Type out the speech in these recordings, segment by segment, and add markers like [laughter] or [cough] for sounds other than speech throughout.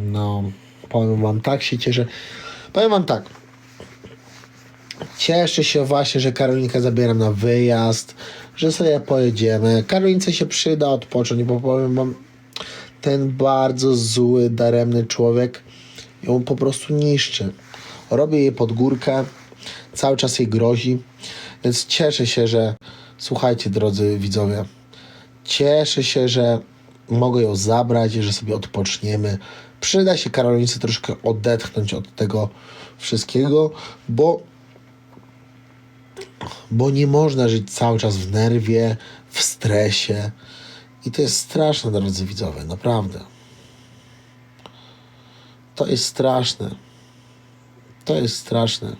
No, powiem wam tak, się cieszę. Powiem wam tak. Cieszę się właśnie, że Karolinkę zabieram na wyjazd, że sobie pojedziemy. Karolince się przyda odpocząć, bo powiem wam, ten bardzo zły, daremny człowiek ją po prostu niszczy. Robi jej pod górkę, cały czas jej grozi, więc cieszę się, że słuchajcie, drodzy widzowie, cieszę się, że mogę ją zabrać, że sobie odpoczniemy. Przyda się Karolince troszkę odetchnąć od tego wszystkiego, bo bo nie można żyć cały czas w nerwie, w stresie. I to jest straszne, drodzy widzowie, naprawdę. To jest straszne. To jest straszne.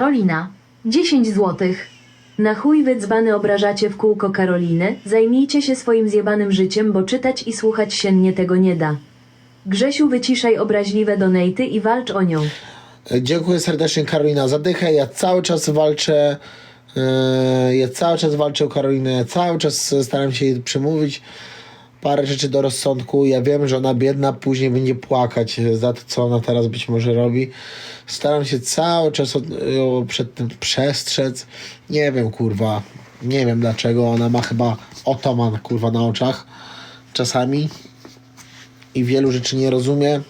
Karolina, 10 złotych. Na chuj wy dzbany obrażacie w kółko Karoliny, zajmijcie się swoim zjebanym życiem, bo czytać i słuchać siennie tego nie da. Grzesiu, wyciszaj obraźliwe donaty i walcz o nią. E, Dziękuję serdecznie Karolina za. Ja cały czas walczę. e, Ja cały czas walczę o Karolinę. Ja cały czas staram się jej przemówić parę rzeczy do rozsądku. Ja wiem, że ona biedna później będzie płakać za to, co ona teraz być może robi. Staram się cały czas przed tym przestrzec. Nie wiem, kurwa. Nie wiem dlaczego. Ona ma chyba otoman, kurwa, na oczach. Czasami i wielu rzeczy nie rozumie,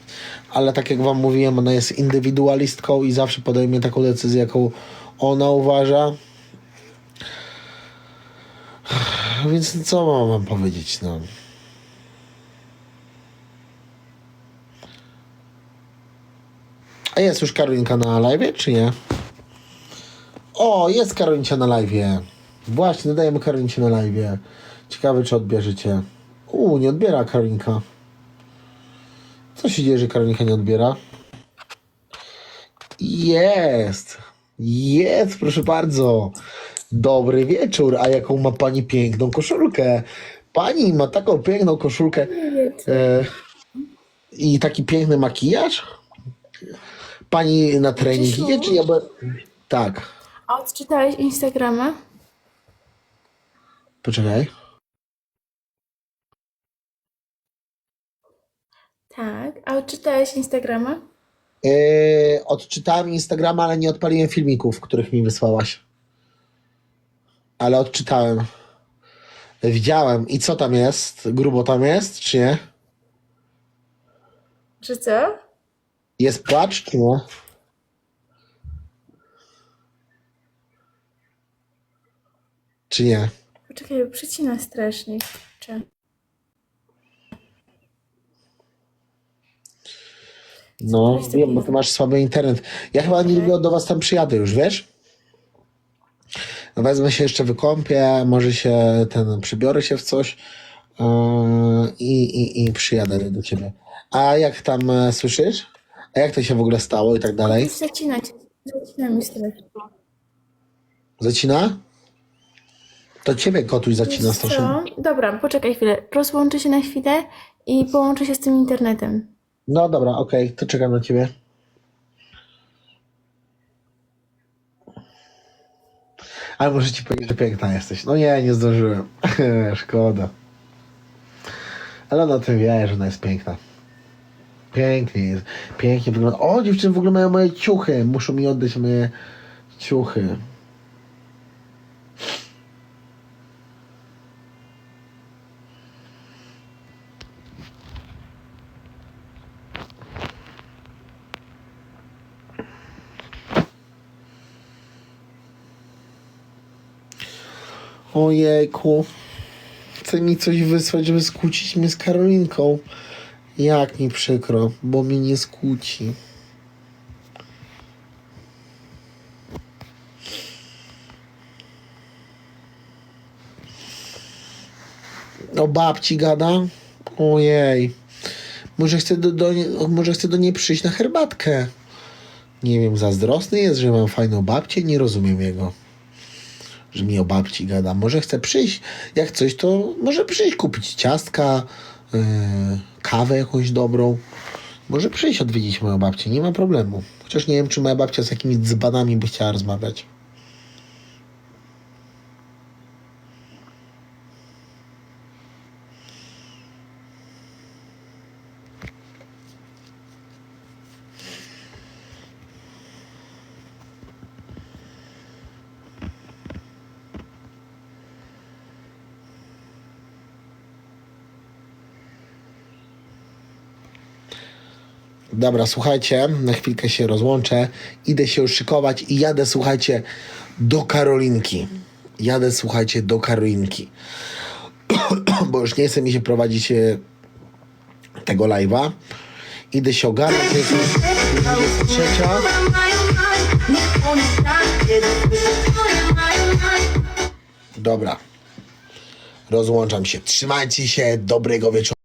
ale tak jak wam mówiłem, ona jest indywidualistką i zawsze podejmie taką decyzję, jaką ona uważa. Więc co mam wam powiedzieć, no. A jest już Karolinka na live, czy nie? O, jest Karolinka na live. Właśnie, dodajemy Karolincie na live. Ciekawe, czy odbierzecie. Uuu, nie odbiera Karolinka. Co się dzieje, że Karolinka nie odbiera? Jest! Jest, proszę bardzo. Dobry wieczór. A jaką ma pani piękną koszulkę? Pani ma taką piękną koszulkę e, i taki piękny makijaż? Pani na trening Grzesiu? idzie, czy ja be... Tak. A odczytałeś Instagrama? Poczekaj. Tak. A odczytałeś Instagrama? E, odczytałem Instagrama, ale nie odpaliłem filmików, których mi wysłałaś. Ale odczytałem. Widziałem. I co tam jest? Grubo tam jest, czy nie? Czy co? Jest płacz, czy nie? Czy nie? Poczekaj, przycina strasznie. Czy... No, Coś wiem, bo ty masz słaby internet. Ja chyba niedługo do was tam przyjadę już, wiesz? Wezmę się jeszcze wykąpię, może się ten, przybiorę się w coś yy, i, i, i przyjadę do ciebie. A jak tam e, słyszysz? A jak to się w ogóle stało i tak dalej? Coś zacina cię. Zacina mi strasznie. Zacina? To ciebie kotuś zacina Wiesz strasznie. co? Dobra, poczekaj chwilę. Rozłączę się na chwilę i połączę się z tym internetem. No dobra, okej, to czekam na ciebie. Ale muszę ci powiedzieć, że piękna jesteś. No nie, nie zdążyłem. [laughs] Szkoda. Ale ona o tym wie, że ona jest piękna. Pięknie jest. Pięknie wygląda. O, dziewczyny w ogóle mają moje ciuchy. Muszą mi oddać moje ciuchy. Ojejku. Chce mi coś wysłać, żeby skłócić mnie z Karolinką. Jak mi przykro, bo mnie nie skłóci. O babci gada? Ojej. Może chce do, do, może chce do niej przyjść na herbatkę. Nie wiem, zazdrosny jest, że mam fajną babcię? Nie rozumiem jego że mi o babci gada. Może chce przyjść, jak coś, to może przyjść kupić ciastka, yy, kawę jakąś dobrą. Może przyjść odwiedzić moją babcię, nie ma problemu. Chociaż nie wiem, czy moja babcia z jakimiś dzbanami by chciała rozmawiać. Dobra, słuchajcie, na chwilkę się rozłączę. Idę się szykować i jadę, słuchajcie, do Karolinki. Jadę, słuchajcie, do Karolinki. [clears throat] Bo już nie chce mi się prowadzić e, tego live'a. Idę się ogarnąć. Jest już 23. Dobra. Rozłączam się. Trzymajcie się. Dobrego wieczoru.